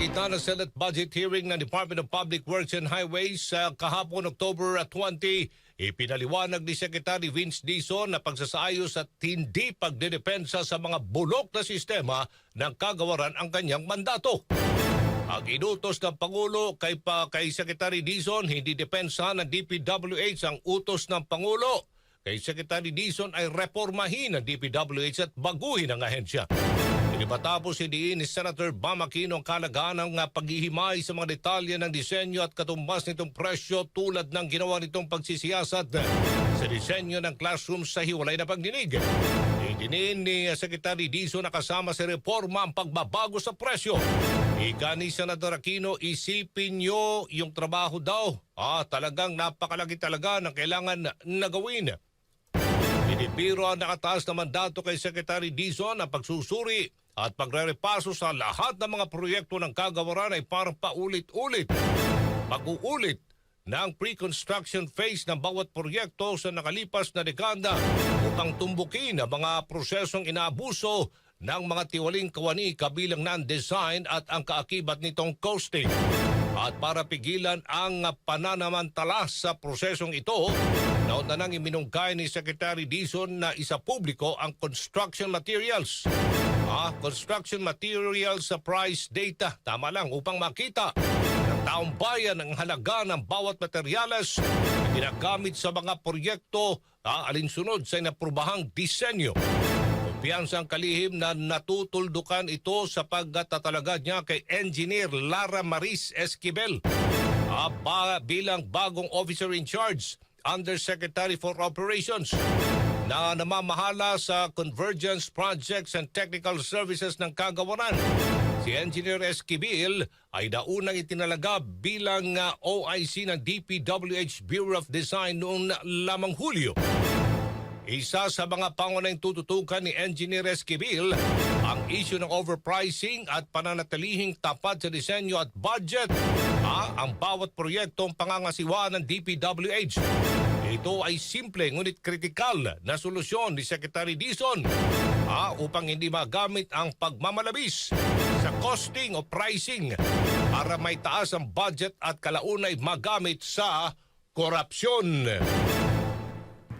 gitna ng Senate budget hearing ng Department of Public Works and Highways sa kahapon October 20, ipinaliwanag ni Secretary Vince Dizon na pagsasaayos at hindi pagdedepensa sa mga bulok na sistema ng kagawaran ang kanyang mandato. Ang inutos ng Pangulo kay, pa, kay Secretary Dizon, hindi depensa ng DPWH ang utos ng Pangulo. Kay Secretary Dizon ay reformahin ang DPWH at baguhin ang ahensya. Matapos idiin ni Senator Bam Aquino ang kalagaan ng paghihimay sa mga detalye ng disenyo at katumbas nitong presyo tulad ng ginawa nitong pagsisiyasat sa disenyo ng classroom sa hiwalay na pagdinig. Idinin ni Secretary Dizon na kasama sa reforma ang pagbabago sa presyo. Ika ni Senator Aquino, isipin nyo yung trabaho daw. Ah, talagang napakalaki talaga ng kailangan na gawin. Pinipiro ang nakataas na mandato kay Secretary Dizon ang pagsusuri at pagrerepaso sa lahat ng mga proyekto ng kagawaran ay parang paulit-ulit. Pag-uulit ng pre-construction phase ng bawat proyekto sa nakalipas na dekada upang tumbukin ang mga prosesong inaabuso ng mga tiwaling kawani kabilang ng design at ang kaakibat nitong costing. At para pigilan ang pananamantala sa prosesong ito, nauna nang iminungkay ni Secretary Dizon na isa publiko ang construction materials. Ah, construction materials sa price data. Tama lang upang makita ng taong bayan ang halaga ng bawat materyales na ginagamit sa mga proyekto ah, alinsunod sa inaprubahang disenyo. Kumpiyansang kalihim na natutuldukan ito sa pagtatalaga niya kay Engineer Lara Maris Esquivel ah, ba- bilang bagong officer in charge Undersecretary for Operations na namamahala sa Convergence Projects and Technical Services ng Kagawaran. Si Engineer Esquivel ay naunang itinalaga bilang ah, OIC ng DPWH Bureau of Design noong lamang Hulyo. Isa sa mga pangunahing tututukan ni Engineer Esquivel ang issue ng overpricing at pananatilihing tapat sa disenyo at budget ah, ang bawat proyektong pangangasiwa ng DPWH. Ito ay simple ngunit kritikal na solusyon ni Secretary Dizon ah, upang hindi magamit ang pagmamalabis sa costing o pricing para may taas ang budget at kalaunay magamit sa korupsyon.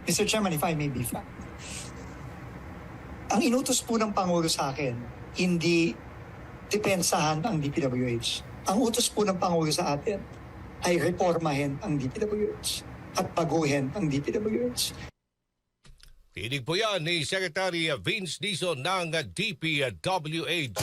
Mr. Chairman, if I may be frank. Ang inutos po ng Pangulo sa akin, hindi depensahan ang DPWH. Ang utos po ng Pangulo sa atin ay reformahin ang DPWH at baguhin ang DPWH. Tinig po yan ni Secretary Vince Dizon ng DPWH.